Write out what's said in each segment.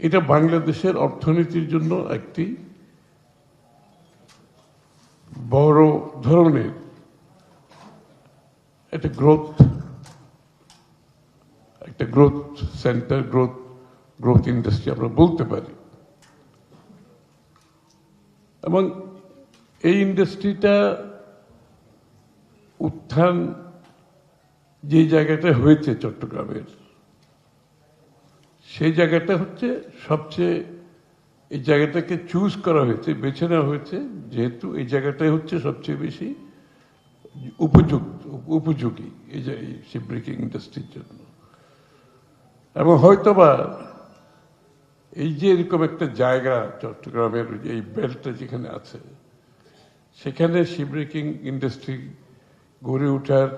এটা বাংলাদেশের অর্থনীতির জন্য একটি বড় ধরনের একটা গ্রোথ একটা growth centre growth growth industry আমরা বলতে পারি। এবং এই ইন্ডাস্ট্রিটা উত্থান যে জায়গাটা হয়েছে চট্টগ্রামের সেই জায়গাটা হচ্ছে সবচেয়ে, এই জায়গাটাকে চুজ করা হয়েছে, বেছে নেওয়া হয়েছে, যেহেতু এই জায়গাটাই হচ্ছে সবচেয়ে বেশি উপযুক্ত, উপযোগী এই যে শিপ ব্রেকিং ইন্ডাস্ট্রির জন্য। এবং হয়তোবা এই যে এরকম একটা জায়গা, চট্টগ্রামের এই বেল্টটা যেখানে আছে, সেখানে শিপ ব্রেকিং ইন্ডাস্ট্রি গড়ে ওঠার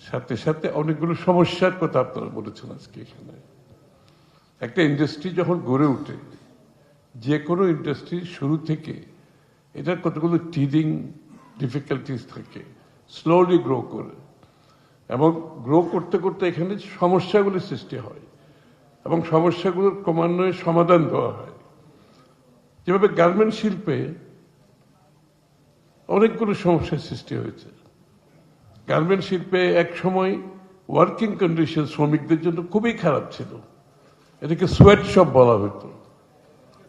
সাথে সাথে অনেকগুলো সমস্যার কথা আপনারা বলেছেন আজকে এখানে। একটা ইন্ডাস্ট্রি যখন গড়ে ওঠে যে কোনো ইন্ডাস্ট্রি শুরু থেকে এটার কতগুলো টিডিং ডিফিকাল্টিস থাকে স্লোলি গ্রো করে। এবং গ্রো করতে করতে এখানে সমস্যাগুলি সৃষ্টি হয় এবং সমস্যাগুলোর ক্রমান্বয়ে সমাধান দেওয়া হয়। যেভাবে গার্মেন্ট শিল্পে অনেকগুলো সমস্যার সৃষ্টি হয়েছে। গার্মেন্ট শিল্পে এক সময় ওয়ার্কিং কন্ডিশন শ্রমিকদের জন্য খুবই খারাপ ছিল। এটাকে সোয়েট শপ বলা হতো।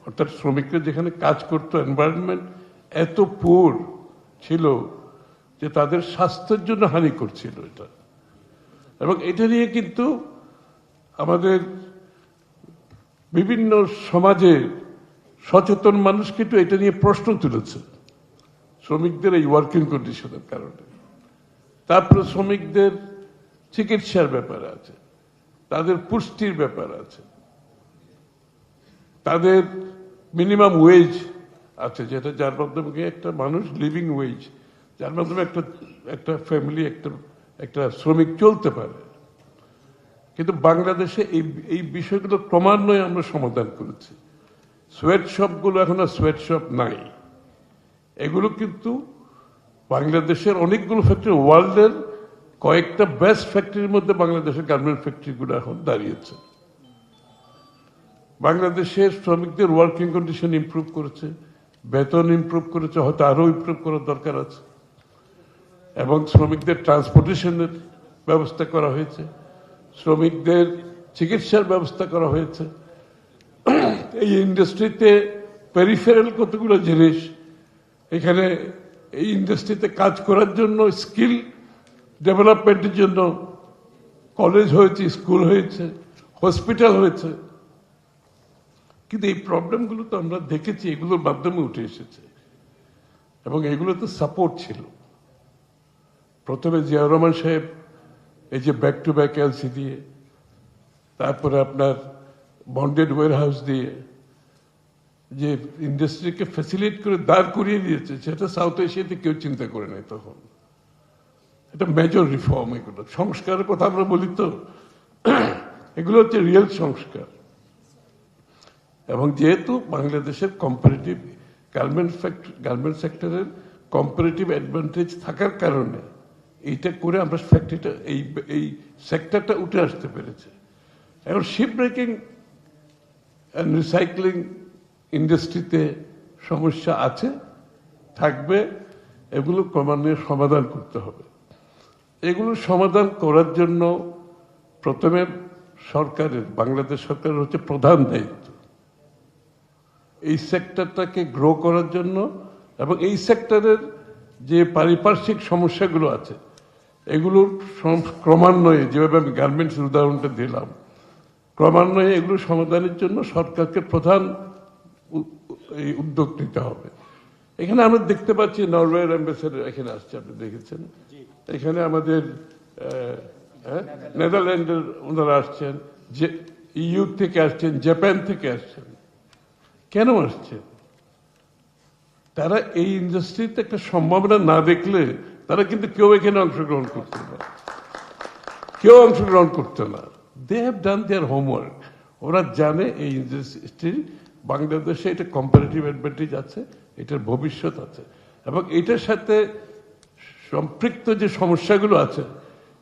অর্থাৎ শ্রমিকরা যেখানে কাজ করতো এনভায়রনমেন্ট এত পুর ছিল যে তাদের স্বাস্থ্যের জন্য হানি করছিল এটা। এবং এটা নিয়ে কিন্তু আমাদের বিভিন্ন সমাজে সচেতন মানুষ কিন্তু এটা নিয়ে প্রশ্ন তুলেছে। শ্রমিকদের এই ওয়ার্কিং কন্ডিশনের কারণে। তারপরে শ্রমিকদের চিকিৎসার ব্যাপারে আছে। তাদের পুষ্টির ব্যাপার আছে। তাদের মিনিমাম ওয়েজ আছে, যেটা যার মাধ্যমে একটা মানুষ লিভিং ওয়েজ যার মাধ্যমে একটা একটা ফ্যামিলি একটা একটা শ্রমিক চলতে পারে। কিন্তু বাংলাদেশে এই এই বিষয়গুলো ক্রমান্বয়ে আমরা সমাধান করেছি। সোয়েট শপগুলো এখন আর সোয়েট শপ নাই। এগুলো কিন্তু বাংলাদেশের অনেকগুলো ফ্যাক্টরি ওয়ার্ল্ডের কয়েকটা বেস্ট ফ্যাক্টরির মধ্যে বাংলাদেশের গার্মেন্ট ফ্যাক্টরিগুলো এখন দাঁড়িয়েছে। বাংলাদেশের শ্রমিকদের ওয়ার্কিং কন্ডিশন ইমপ্রুভ করেছে, বেতন ইমপ্রুভ করেছে, হয়তো আরও ইম্প্রুভ করার দরকার আছে। এবং শ্রমিকদের ট্রান্সপোর্টেশনের ব্যবস্থা করা হয়েছে, শ্রমিকদের চিকিৎসার ব্যবস্থা করা হয়েছে। এই ইন্ডাস্ট্রিতে পেরিফেরাল কতগুলো জিনিস, এখানে এই ইন্ডাস্ট্রিতে কাজ করার জন্য স্কিল ডেভেলপমেন্টের জন্য কলেজ হয়েছে স্কুল হয়েছে হসপিটাল হয়েছে। কিন্তু এই প্রবলেমগুলো তো আমরা দেখেছি, এগুলোর মাধ্যমে উঠে এসেছে। এবং এগুলো তো সাপোর্ট ছিল। প্রথমে জিয়াউর রহমান সাহেব এই যে ব্যাক টু ব্যাক এলসি দিয়ে তারপরে আপনার বন্ডেড ওয়ার হাউস দিয়ে যে ইন্ডাস্ট্রিকে ফ্যাসিলিট করে দাঁড় করিয়ে দিয়েছে, সেটা সাউথ এশিয়াতে কেউ চিন্তা করে নাই তখন। এটা মেজর রিফর্ম এগুলো। সংস্কারের কথা আমরা বলি তো, এগুলো হচ্ছে রিয়েল সংস্কার। এবং যেহেতু বাংলাদেশের কম্পারেটিভ গার্মেন্ট গার্মেন্ট সেক্টরের কম্পারেটিভ অ্যাডভান্টেজ থাকার কারণে এইটা করে আমরা ফ্যাক্টরিটা এই এই সেক্টরটা উঠে আসতে পেরেছে। এখন শিপ ব্রেকিং রিসাইক্লিং ইন্ডাস্ট্রিতে সমস্যা আছে, থাকবে, এগুলো ক্রমান্বয়ে সমাধান করতে হবে। এগুলো সমাধান করার জন্য প্রথমে সরকারের, বাংলাদেশ সরকারের হচ্ছে প্রধান দায়িত্ব। এই সেক্টরটাকে গ্রো করার জন্য এবং এই সেক্টরের যে পারিপার্শ্বিক সমস্যাগুলো আছে এগুলোর ক্রমান্বয়ে যেভাবে আমি গার্মেন্টসের উদাহরণটা দিলাম ক্রমান্বয়ে এগুলো সমাধানের জন্য সরকারকে প্রধান এই উদ্যোগ নিতে হবে। এখানে আমরা দেখতে পাচ্ছি নরওয়ের অ্যাম্বাসেডার এখানে আসছে আপনি দেখেছেন? এখানে আমাদের নেদারল্যান্ডের ওনারা আসছেন যে ইউ থেকে আসছেন জাপান থেকে আসছেন। কেন আসছে? তারা এই ইন্ডাস্ট্রিতে একটা সম্ভাবনা না দেখলে তারা কিন্তু কেউ এখানে অংশগ্রহণ করতো না কেউ অংশগ্রহণ করতো না। They have done their homework ওরা জানে এই ইন্ডাস্ট্রি বাংলাদেশে এটা কম্পারেটিভ অ্যাডভান্টেজ আছে, এটার ভবিষ্যৎ আছে। এবং এটার সাথে সম্পৃক্ত যে সমস্যাগুলো আছে,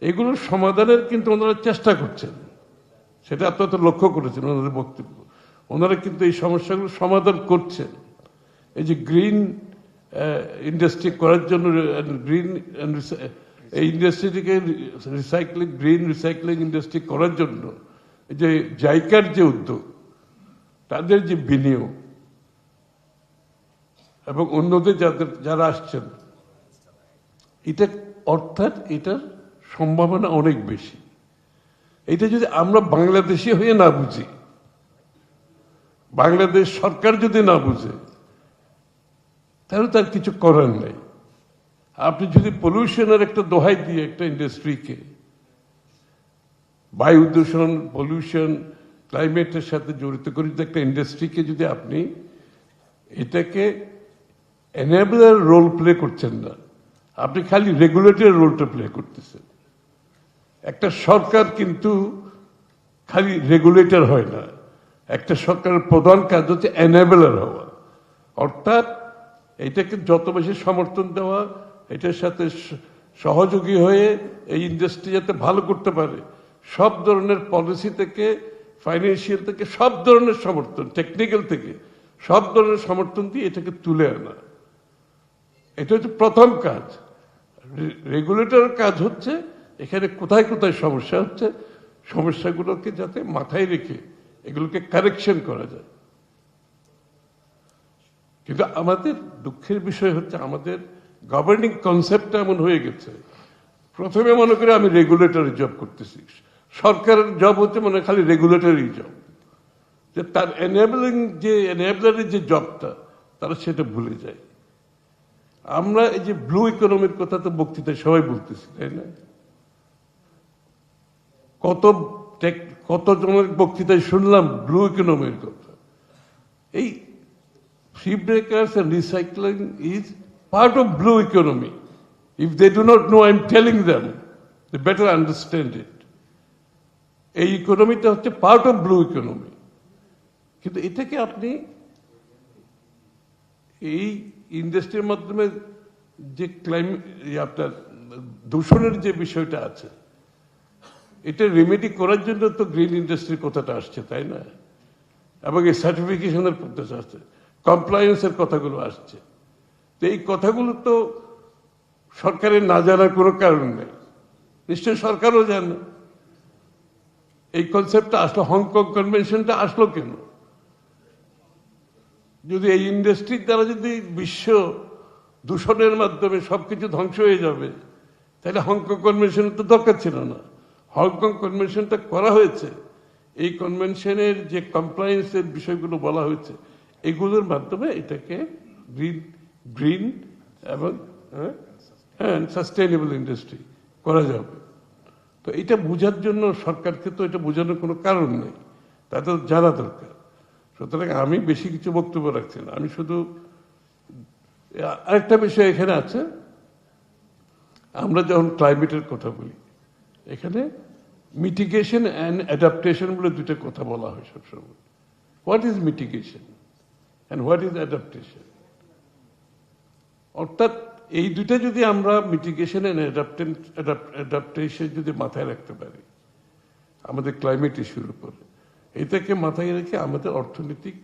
এগুলোর সমাধানের কিন্তু ওনারা চেষ্টা করছেন। সেটা আপনারা তো লক্ষ্য করেছেন, ওনাদের বক্তব্য। ওনারা কিন্তু এই সমস্যাগুলো সমাধান করছেন। এই যে গ্রিন ইন্ডাস্ট্রি করার জন্য, গ্রিন এই ইন্ডাস্ট্রিটিকে রিসাইক্লিং গ্রিন রিসাইক্লিং ইন্ডাস্ট্রি করার জন্য এই যে জাইকার যে উদ্যোগ, তাদের যে বিনিয়োগ এবং অন্যদের যাদের, যারা আসছেন, এটা অর্থাৎ এটার সম্ভাবনা অনেক বেশি। এটা যদি আমরা বাংলাদেশি হয়ে না বুঝি বাংলাদেশ সরকার যদি না বুঝে, তাহলে তার কিছু করার নেই। আপনি যদি পলিউশনের একটা দোহাই দিয়ে একটা ইন্ডাস্ট্রিকে বায়ু দূষণ পলিউশন ক্লাইমেটের সাথে জড়িত করে যদি একটা ইন্ডাস্ট্রিকে যদি আপনি এটাকে এনেবলার রোল প্লে করছেন না, আপনি খালি রেগুলেটর রোলটা প্লে করতেছেন। একটা সরকার কিন্তু খালি রেগুলেটর হয় না। একটা সরকারের প্রধান কাজ হচ্ছে এনেবলার হওয়া। অর্থাৎ এটাকে যত বেশি সমর্থন দেওয়া, এটার সাথে সহযোগী হয়ে এই ইন্ডাস্ট্রি যাতে ভালো করতে পারে, সব ধরনের পলিসি থেকে ফাইন্যান্সিয়াল থেকে, সব ধরনের সমর্থন টেকনিক্যাল থেকে, সব ধরনের সমর্থন দিয়ে এটাকে তুলে আনা। এটা হচ্ছে প্রথম কাজ। রেগুলেটরের কাজ হচ্ছে, এখানে কোথায় কোথায় সমস্যা হচ্ছে, সমস্যাগুলোকে যাতে মাথায় রেখে এগুলোকে কারেকশন করা যায়। কিন্তু আমাদের দুঃখের বিষয় হচ্ছে আমাদের গভর্নিং কনসেপ্টটা এমন হয়ে গেছে। প্রথমে মনে করে আমি রেগুলেটরি জব করতেছি। সরকারের জব হচ্ছে মনে খালি রেগুলেটরি জব যে তার এনেবলিং যে এনেবলারের যে জবটা তারা সেটা ভুলে যায়। আমরা এই যে ব্লু ইকোনমির কথা তো বক্তৃতায় সবাই বলতেছি, তাই না? কত কত জনের বক্তৃতায় শুনলাম ব্লু ইকোনমির কথা এই free breakers and recycling is part of blue economy. If they do not know, I'm telling them, they better understand it. এই ইকোনমিটা হচ্ছে পার্ট অফ ব্লু ইকোনমি কিন্তু এটাকে আপনি এই ইন্ডাস্ট্রির মাধ্যমে যে ক্লাইমেট আপনার দূষণের যে বিষয়টা আছে এটা রেমেডি করার জন্য তো গ্রিন ইন্ডাস্ট্রির কথাটা আসছে, তাই না? এবং এই সার্টিফিকেশনের প্রসেস আসছে কমপ্লায়েন্সের কথাগুলো আসছে। তো এই কথাগুলো তো সরকারের না জানার কোনো কারণ নেই। নিশ্চয়ই সরকারও জানে। এই কনসেপ্টটা আসলো হংকং কনভেনশনটা আসলো কেন? যদি এই ইন্ডাস্ট্রির দ্বারা যদি বিশ্ব দূষণের মাধ্যমে সবকিছু ধ্বংস হয়ে যাবে, তাহলে হংকং কনভেনশনের তো দরকার ছিল না। হংকং কনভেনশনটা করা হয়েছে। এই কনভেনশনের যে কমপ্লায়েন্সের বিষয়গুলো বলা হয়েছে, এগুলোর মাধ্যমে এটাকে গ্রিন গ্রিন এবং হ্যাঁ সাস্টেইনেবল ইন্ডাস্ট্রি করা যাবে। তো এটা বোঝার জন্য সরকারকে তো এটা বোঝানোর কোনো কারণ নেই। তাদের জানা দরকার। সুতরাং আমি বেশি কিছু বক্তব্য রাখছি না। আমি শুধু আরেকটা বিষয় এখানে আছে। আমরা যখন ক্লাইমেটের কথা বলি এখানে মিটিগেশন অ্যান্ড অ্যাডাপ্টেশন বলে দুটো কথা বলা হয় সবসময়। What is mitigation and what is adaptation অর্থাৎ এই দুটো যদি আমরা মিটিগেশন অ্যান্ড অ্যাডাপ্টেশন যদি মাথায় রাখতে পারি, আমাদের ক্লাইমেট ইস্যুর উপরে, এটাকে মাথায় রেখে আমাদের অর্থনৈতিক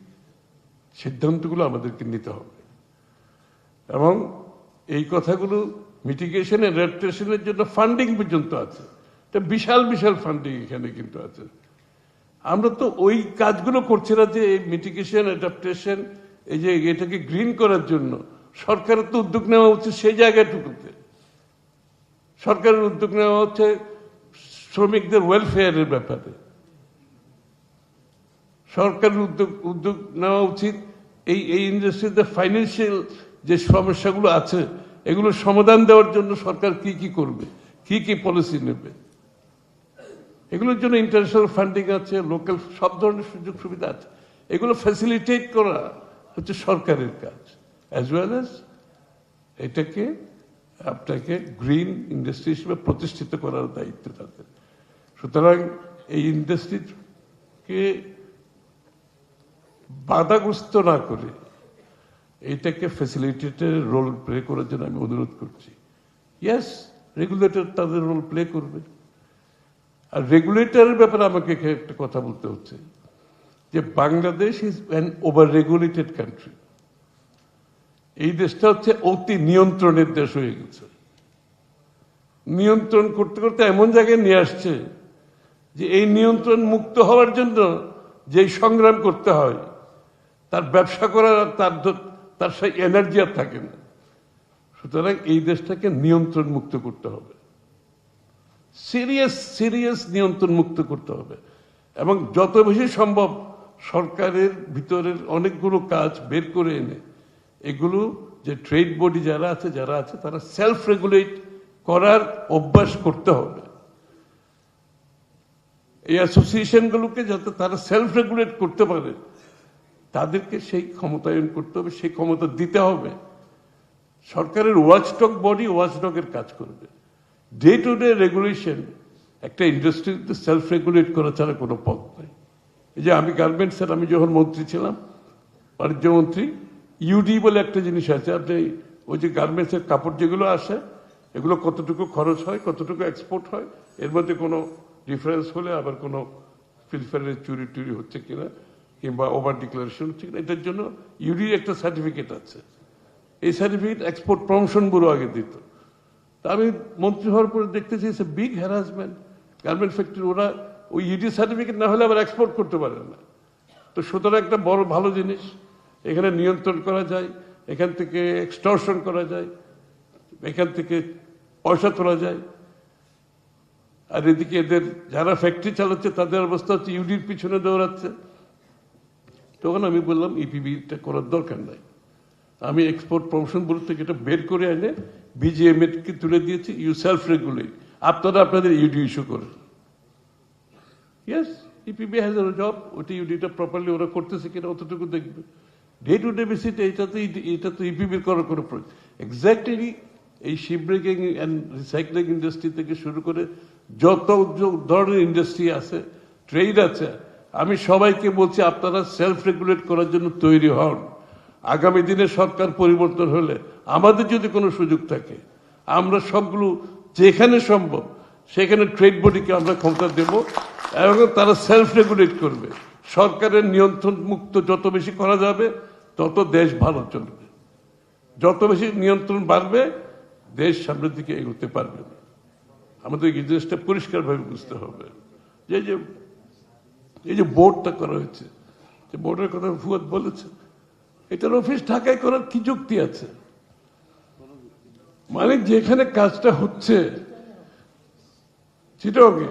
সিদ্ধান্তগুলো আমাদেরকে নিতে হবে। এবং এই কথাগুলো মিটিগেশন অ্যাডাপ্টেশনের জন্য ফান্ডিং পর্যন্ত আছে। এটা বিশাল বিশাল ফান্ডিং এখানে কিন্তু আছে। আমরা তো ওই কাজগুলো করছি না যে এই মিটিগেশন অ্যাডাপ্টেশন এই যে এটাকে গ্রিন করার জন্য। সরকারের তো উদ্যোগ নেওয়া উচিত সেই জায়গাটুকুতে। সরকারের উদ্যোগ নেওয়া হচ্ছে শ্রমিকদের ওয়েলফেয়ারের ব্যাপারে। সরকারের উদ্যোগ উদ্যোগ নেওয়া উচিত এই এই ইন্ডাস্ট্রিতে ফাইন্যান্সিয়াল যে সমস্যাগুলো আছে এগুলো সমাধান দেওয়ার জন্য সরকার কি কি করবে, কি কি পলিসি নেবে। এগুলোর জন্য ইন্টারন্যাশনাল ফান্ডিং আছে লোকাল সব ধরনের সুযোগ সুবিধা আছে। এগুলো ফ্যাসিলিটেট করা হচ্ছে সরকারের কাজ অ্যাজ ওয়েল অ্যাজ এটাকে, আপনাকে গ্রিন ইন্ডাস্ট্রি হিসেবে প্রতিষ্ঠিত করার দায়িত্ব তাদের। সুতরাং এই ইন্ডাস্ট্রিকে বাধাগ্রস্ত না করে এটাকে ফ্যাসিলিটেটের রোল প্লে করার জন্য আমি অনুরোধ করছি। ইয়াস রেগুলেটর তাদের রোল প্লে করবে। আর রেগুলেটরের ব্যাপারে আমাকে একটা কথা বলতে হচ্ছে, যে Bangladesh is an over regulated country এই দেশটা হচ্ছে অতি নিয়ন্ত্রণের দেশ হয়ে গেছে। নিয়ন্ত্রণ করতে করতে এমন জায়গায় নিয়ে আসছে যে এই নিয়ন্ত্রণ মুক্ত হওয়ার জন্য যেই সংগ্রাম করতে হয়, তার ব্যবসা করার তার তার সেই এনার্জি আর থাকে না। সুতরাং এই দেশটাকে নিয়ন্ত্রণ মুক্ত করতে হবে। সিরিয়াস সিরিয়াস নিয়ন্ত্রণ মুক্ত করতে হবে। এবং যত বেশি সম্ভব সরকারের ভিতরের অনেকগুলো কাজ বের করে এনে, এগুলো যে ট্রেড বডি যারা আছে যারা আছে, তারা সেলফ রেগুলেট করার অভ্যাস করতে হবে। এই অ্যাসোসিয়েশনগুলোকে যাতে তারা সেলফ রেগুলেট করতে পারে, তাদেরকে সেই ক্ষমতায়ন করতে হবে, সেই ক্ষমতা দিতে হবে। সরকারের ওয়াচডগ বডি ওয়াচডগের কাজ করবে। ডে টু ডে রেগুলেশন একটা ইন্ডাস্ট্রিতে সেলফ রেগুলেট করা ছাড়া কোনো পথ নাই। এই যে আমি গার্মেন্টসের আমি যখন মন্ত্রী ছিলাম, বাণিজ্য মন্ত্রী ইউডি বলে একটা জিনিস আছে, আপনি ওই যে গার্মেন্টসের কাপড় যেগুলো আসে, এগুলো কতটুকু খরচ হয়, কতটুকু এক্সপোর্ট হয়, এর মধ্যে কোনো ডিফারেন্স হলে আবার কোনো ফিলফারের চুরি টুরি হচ্ছে কিনা, কিংবা ওভার ডিক্লারেশন হচ্ছে কিনা এটার জন্য ইউডি একটা সার্টিফিকেট আছে। এই সার্টিফিকেট এক্সপোর্ট প্রমোশন ব্যুরো আগে দিত। তা আমি মন্ত্রী হওয়ার পরে দেখতেছি সে বিগ হ্যারাসমেন্ট গার্মেন্ট ফ্যাক্টরি ওরা ওই ইডি সার্টিফিকেট না হলে আবার এক্সপোর্ট করতে পারে না। তো সুতরাং একটা বড় ভালো জিনিস, এখানে নিয়ন্ত্রণ করা যায়, এখান থেকে এক্সটর্শন করা যায়, এখান থেকে পয়সা তোলা যায়। আর এদিকে এদের যারা ফ্যাক্টরি চালাচ্ছে, তাদের অবস্থা হচ্ছে ইউডির পিছনে দৌড়াচ্ছে। তখন আমি বললাম ইপিবিটা করার দরকার নাই। আমি এক্সপোর্ট প্রমোশন বোর্ড থেকে এটা বের করে এনে বিজিএমএ কে তুলে দিয়েছি? ইউ সেলফ রেগুলেট আপনারা আপনাদের ইউডি ইস্যু করেন yes EPB has a job ওটা ইউডিটা প্রপারলি ওরা করতেছে কিনা অতটুকু দেখবে। ডে টু ডে বেসিসে এটা তো এটা তো ইপিবির করার কোনো এক্স্যাক্টলি এই ship breaking and recycling industry থেকে শুরু করে যত ধরনের ইন্ডাস্ট্রি আছে ট্রেড আছে, আমি সবাইকে বলছি আপনারা সেলফ রেগুলেট করার জন্য তৈরি হন। আগামী দিনে সরকার পরিবর্তন হলে আমাদের যদি কোনো সুযোগ থাকে, আমরা সবগুলো যেখানে সম্ভব, সেখানে ট্রেড বডিকে আমরা ক্ষমতা দেব এবং তারা সেলফ রেগুলেট করবে। সরকারের নিয়ন্ত্রণ মুক্ত যত বেশি করা যাবে, তত দেশ ভালো চলবে। যত বেশি নিয়ন্ত্রণ বাড়বে, দেশ সামনের দিকে এগোতে পারবে আমাদের এই জিনিসটা পরিষ্কারভাবে বুঝতে হবে। যে যে, এই যে বোর্ডটা করা হয়েছে, যে বোর্ডের কথা ফুয়াদ বলেছে, এটার অফিস ঢাকায় করার কি যুক্তি আছে? মানে যেখানে কাজটা হচ্ছে চিটকে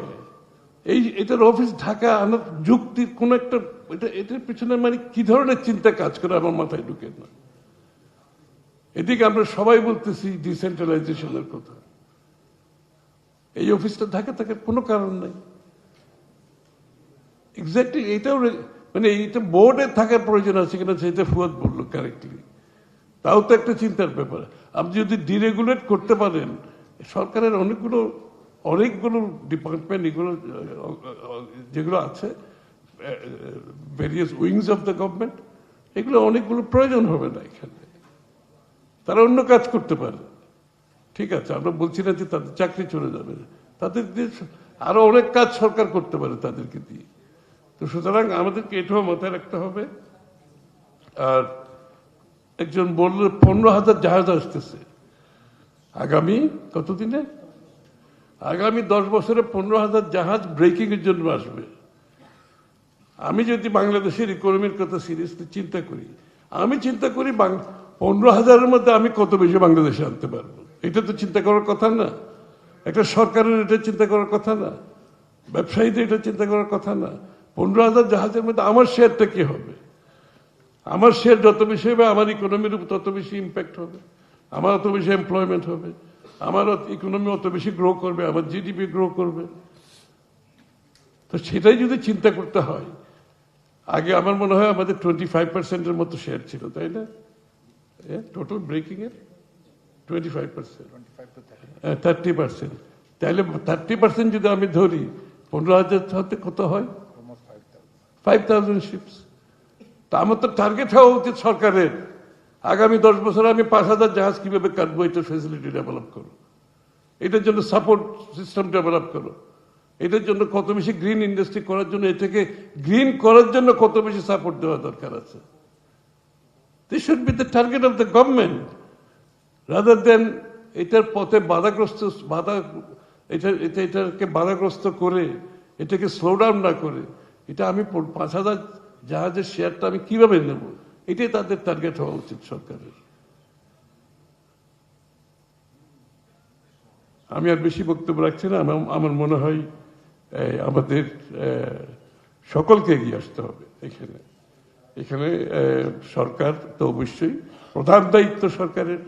এই এটার অফিস ঢাকা আনার যুক্তির কোন একটা, এটা, এটার পিছনে মানে কি ধরনের চিন্তা কাজ করে আমার মাথায় ঢুকে না। এদিকে আমরা সবাই বলতেছি ডিসেন্ট্রালাইজেশনের কথা। এই অফিসটা ঢাকা থাকার কোনো কারণ নাই। এক্স্যাক্টলি এটাও মানে এইটা বোর্ডে থাকার প্রয়োজন আছে কিনা সেটা ফুয়াদ বলল কারেক্টলি তাও তো একটা চিন্তার ব্যাপার। আপনি যদি ডিরেগুলেট করতে পারেন, সরকারের অনেকগুলো অনেকগুলো ডিপার্টমেন্ট, এগুলো, যেগুলো আছে various wings of the government এগুলো অনেকগুলো প্রয়োজন হবে না এখানে। তারা অন্য কাজ করতে পারে। ঠিক আছে, আমরা বলছি না যে তাদের চাকরি চলে যাবে। তাদের দিয়ে আরও অনেক কাজ সরকার করতে পারে তাদেরকে দিয়ে। তো সুতরাং আমাদেরকে এটাও মাথায় রাখতে হবে। আর একজন বলল, পনেরো হাজার জাহাজ আসতেছে। আগামী কতদিনে? আগামী দশ বছরে পনেরো হাজার জাহাজ ব্রেকিং এর জন্য আসবে। আমি যদি বাংলাদেশের ইকোনমির কথা সিরিয়াসলি চিন্তা করি, আমি চিন্তা করি পনেরো হাজারের মধ্যে আমি কত বেশি বাংলাদেশে আনতে পারব। এটা তো চিন্তা করার কথা না। একটা সরকারের এটা চিন্তা করার কথা না। ব্যবসায়ীদের এটা চিন্তা করার কথা না। পনেরো হাজার জাহাজের মধ্যে আমার শেয়ারটা কি হবে? আমার শেয়ার যত বেশি হবে আমার ইকোনমির উপর তত বেশি ইম্প্যাক্ট হবে আমার অত বেশি এমপ্লয়মেন্ট হবে আমার ইকোনমি অত বেশি গ্রো করবে আমার জিডিপি গ্রো করবে। তো সেটাই যদি চিন্তা করতে হয় আগে আমার মনে হয় আমাদের টোয়েন্টি ফাইভ পার্সেন্টের মতো শেয়ার ছিল তাই না? টোটাল ব্রেকিং এর? Twenty five percent thirty percent তাহলে থার্টি পার্সেন্ট যদি আমি ধরি পনেরো হাজার কত হয়? ফাইভ থাউজেন্ড শিপস তা আমার তো টার্গেট হওয়া উচিত সরকারের। আগামী দশ বছরে আমি পাঁচ হাজার জাহাজ কীভাবে কাটবো এটার ফেসিলিটি ডেভেলপ করো। এটার জন্য সাপোর্ট সিস্টেম ডেভেলপ করো। এটার জন্য কত বেশি গ্রিন ইন্ডাস্ট্রি করার জন্য এটাকে গ্রিন করার জন্য কত বেশি সাপোর্ট দেওয়া দরকার আছে। This should be the target of the government rather than এটার পথে বাধাগ্রস্ত, বাধা, এটা এটা, এটাকে বাধাগ্রস্ত করে, এটাকে স্লো ডাউন না করে। এটা আমি পাঁচ হাজার জাহাজের শেয়ারটা আমি কীভাবে নেব? এটাই তাদের টার্গেট হওয়া উচিত সরকারের। আমি আর বেশি বক্তব্য রাখছি না, আমার মনে হয় আমাদের সকলকে এগিয়ে আসতে হবে এখানে। এখানে সরকার তো অবশ্যই প্রধান দায়িত্ব সরকারের।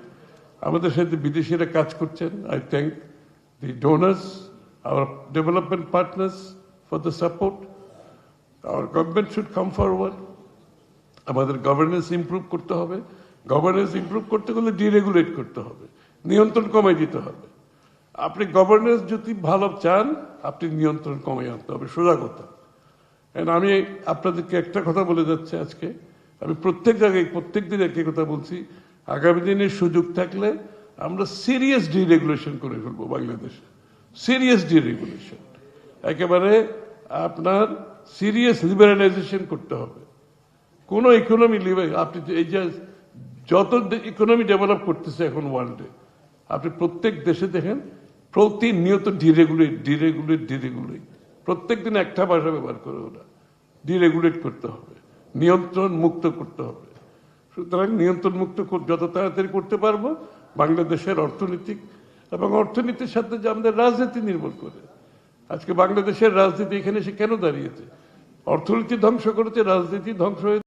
আমাদের সাথে বিদেশিরা কাজ করছেন I thank the donors our development partners for the support our government should come forward আমাদের গভর্নেন্স ইমপ্রুভ করতে হবে। গভর্নেন্স ইমপ্রুভ করতে গেলে ডিরেগুলেট করতে হবে। নিয়ন্ত্রণ কমাই দিতে হবে। আপনি গভর্নেন্স যদি ভালো চান, আপনি নিয়ন্ত্রণ কমাই আনতে হবে। সোজা কথা। আমি আপনাদেরকে একটা কথা বলে যাচ্ছি আজকে। আমি প্রত্যেক জায়গায়, প্রত্যেক দিন একই কথা বলছি। আগামী দিনে সুযোগ থাকলে আমরা সিরিয়াস ডিরেগুলেশন করে ফেলব বাংলাদেশে। সিরিয়াস ডিরেগুলেশন একেবারে আপনার সিরিয়াস লিবারালাইজেশন করতে হবে। কোন ইকোনমি আপনি এই যে যত ইকোনমি ডেভেলপ করতেছে এখন ওয়ার্ল্ডে আপনি প্রত্যেক দেশে দেখেন, প্রতিনিয়ত ডিরেগুলেট ডিরেগুলেট ডিরেগুলেট প্রত্যেক দিন একটা ভাষা ব্যবহার করে ওরা ডিরেগুলেট করতে হবে নিয়ন্ত্রণ মুক্ত করতে হবে। সুতরাং নিয়ন্ত্রণ মুক্ত যত তাড়াতাড়ি করতে পারব, বাংলাদেশের অর্থনৈতিক এবং অর্থনীতির সাথে যে আমাদের রাজনীতি নির্ভর করে। আজকে বাংলাদেশের রাজনীতি এখানে সে কেন দাঁড়িয়েছে? অর্থনীতি ধ্বংস করেছে রাজনীতি ধ্বংস হয়ে